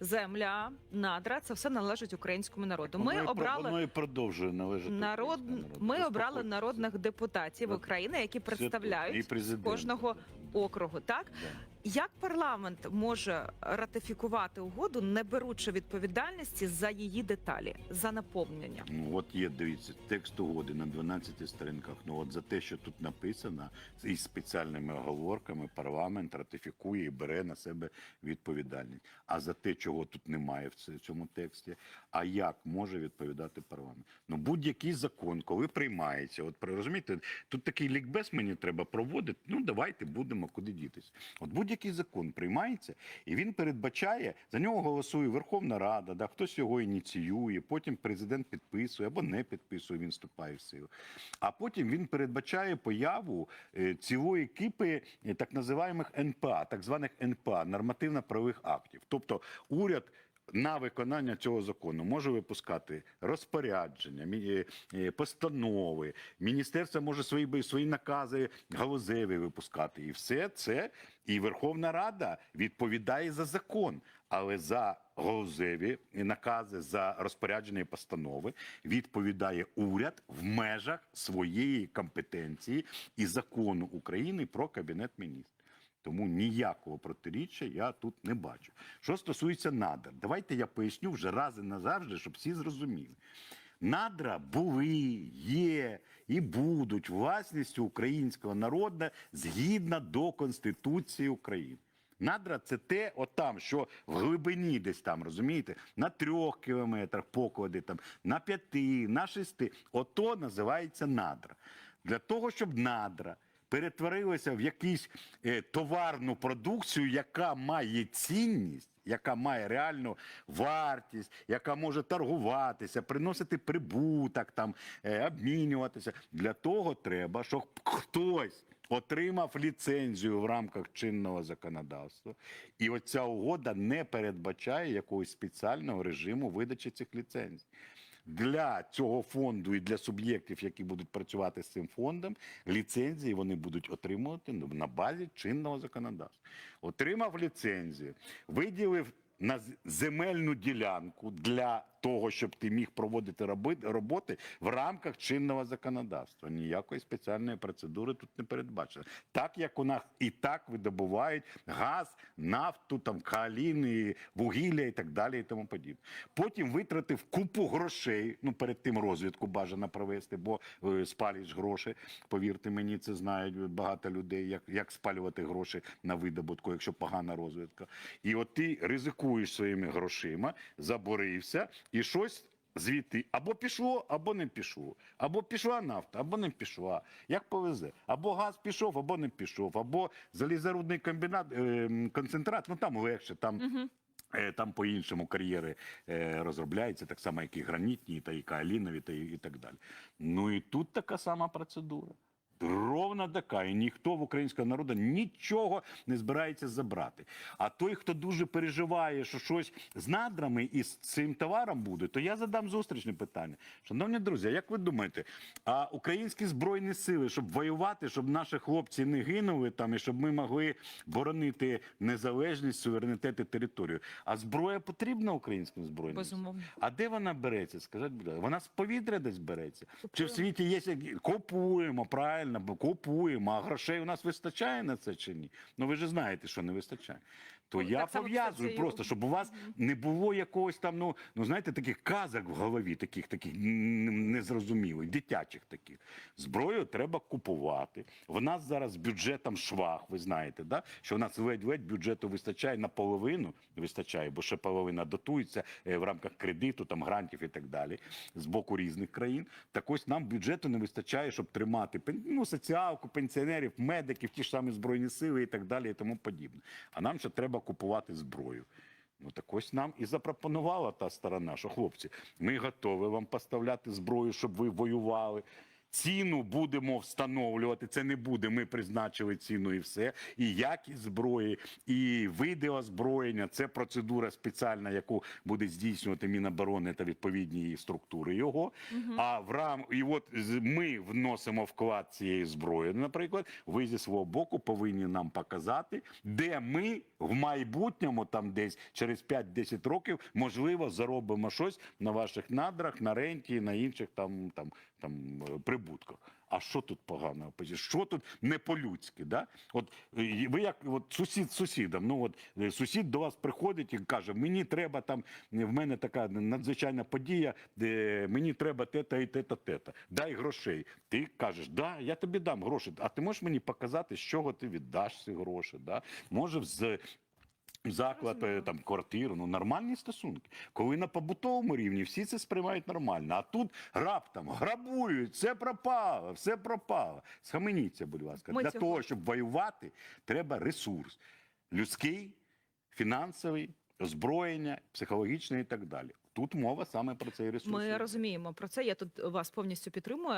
земля, надра це все належить українському народу. Ми Воно обрали воно і продовжує належати народ. Ми обрали народних депутатів України, які. І представляють президента. кожного округу. Так. Як парламент може ратифікувати угоду, не беручи відповідальності за її деталі, за наповнення? Ну, от є, дивіться, текст угоди на 12 сторінках. Ну от за те, що тут написано, із спеціальними оговорками парламент ратифікує і бере на себе відповідальність. А за те, чого тут немає в цьому тексті, а як може відповідати парламент? Ну будь-який закон, коли приймається, от розумієте, тут такий лікбез мені треба проводити. Ну давайте будемо куди дітись. От будь-який закон приймається, і він передбачає за нього голосує Верховна Рада, да хтось його ініціює, потім президент підписує або не підписує, він вступає в силу. А потім він передбачає появу е, цілої кипи е, так називаємих НПА, так званих НПА нормативно-правових актів. Тобто уряд. На виконання цього закону може випускати розпорядження, е, е, постанови. Міністерство може свої свої накази галузеві випускати. І все це і Верховна Рада відповідає за закон, але за галузеві накази за розпорядження постанови відповідає уряд в межах своєї компетенції і закону України про кабінет міністрів. Тому ніякого протиріччя я тут не бачу. Що стосується надр, давайте я поясню вже раз і назавжди, щоб всі зрозуміли. Надра були, є і будуть власністю українського народу згідно до Конституції України. Надра це те, отам, що в глибині десь там, розумієте, на трьох кілометрах поклади, там, на п'яти, на шести. Ото називається надра. Для того, щоб надра перетворилася в якусь е, товарну продукцію, яка має цінність, яка має реальну вартість, яка може торгуватися, приносити прибуток, там, е, обмінюватися. Для того треба, щоб хтось отримав ліцензію в рамках чинного законодавства. І оця угода не передбачає якогось спеціального режиму видачі цих ліцензій. Для цього фонду і для суб'єктів, які будуть працювати з цим фондом, ліцензії вони будуть отримувати на базі чинного законодавства. Отримав ліцензію, виділив на земельну ділянку для того, щоб ти міг проводити роботи в рамках чинного законодавства. Ніякої спеціальної процедури тут не передбачено. Так як у нас і так видобувають газ, нафту, там каоліни, вугілля і так далі, і тому подібне. Потім витратив купу грошей. Ну перед тим розвідку бажано провести, бо е, спалюєш гроші. Повірте мені, це знають багато людей, як, як спалювати гроші на видобутку, якщо погана розвідка. І от ти ризикуєш своїми грошима, заборився і щось. Звідти або пішло, або не пішло. Або пішла нафта, або не пішла. Як повезе? Або газ пішов, або не пішов, або залізорудний комбінат, е, концентрат, ну там легше, там. Е, Там по-іншому кар'єри е, розробляються, так само, як і гранітні, та і каолінові, та і так далі. Ну і тут така сама процедура. Ровно така, і ніхто в українського народу нічого не збирається забрати. А той, хто дуже переживає, що щось з надрами і з цим товаром буде, то я задам зустрічне питання. Шановні друзі, як ви думаєте, а українські збройні сили, щоб воювати, щоб наші хлопці не гинули там і щоб ми могли боронити незалежність, суверенітет і територію? А зброя потрібна українським збройним? Безумовно. А де вона береться? Скажіть, будь ласка, вона з повітря десь береться? Чи в світі є які- купуємо, правильно, бо купуємо, а грошей у нас вистачає на це чи ні? Ну ви ж знаєте, що не вистачає. То Ну, я пов'язую просто, щоб у вас не було якогось там, ну, ну знаєте, таких казок в голові, таких таких незрозумілих, дитячих таких. Зброю треба купувати. В нас зараз бюджетом швах, ви знаєте, да? що в нас ледь-ледь бюджету вистачає наполовину, вистачає, бо ще половина дотується е, в рамках кредиту, там грантів і так далі, з боку різних країн. Так ось нам бюджету не вистачає, щоб тримати ну, соціалку, пенсіонерів, медиків, ті ж самі збройні сили і так далі, і тому подібне. А нам ще треба купувати зброю. Ну так ось нам і запропонувала та сторона, що хлопці, ми готові вам поставляти зброю, щоб ви воювали. Ціну будемо встановлювати. Це не буде. Ми призначили ціну і все. І якість зброї, і види озброєння. Це процедура спеціальна, яку буде здійснювати Міноборони та відповідні її структури його. А в рам і от ми вносимо вклад цієї зброї. Наприклад, ви зі свого боку повинні нам показати, де ми в майбутньому, там десь через 5-10 років, можливо, заробимо щось на ваших надрах, на ренті, на інших там, там, там е, прибутках. А що тут поганого? Що тут не по-людськи? Да? От е, ви як от сусід з сусідом. Ну от е, сусід до вас приходить і каже: мені треба там, е, в мене така надзвичайна подія, де мені треба те-та і те-та, те-та. Дай грошей. Ти кажеш, да, я тобі дам гроші. А ти можеш мені показати, з чого ти віддаш ці гроші? Да? Може, з заклад, е, там квартиру, ну нормальні стосунки. Коли на побутовому рівні всі це сприймають нормально, а тут раптом грабують, все пропало, все пропало. Схаменіться, будь ласка. Ми Для цього- того, щоб воювати, треба ресурс людський, фінансовий, озброєння, психологічний і так далі. Тут мова саме про цей ресурс. Ми розуміємо про це. Я тут вас повністю підтримую.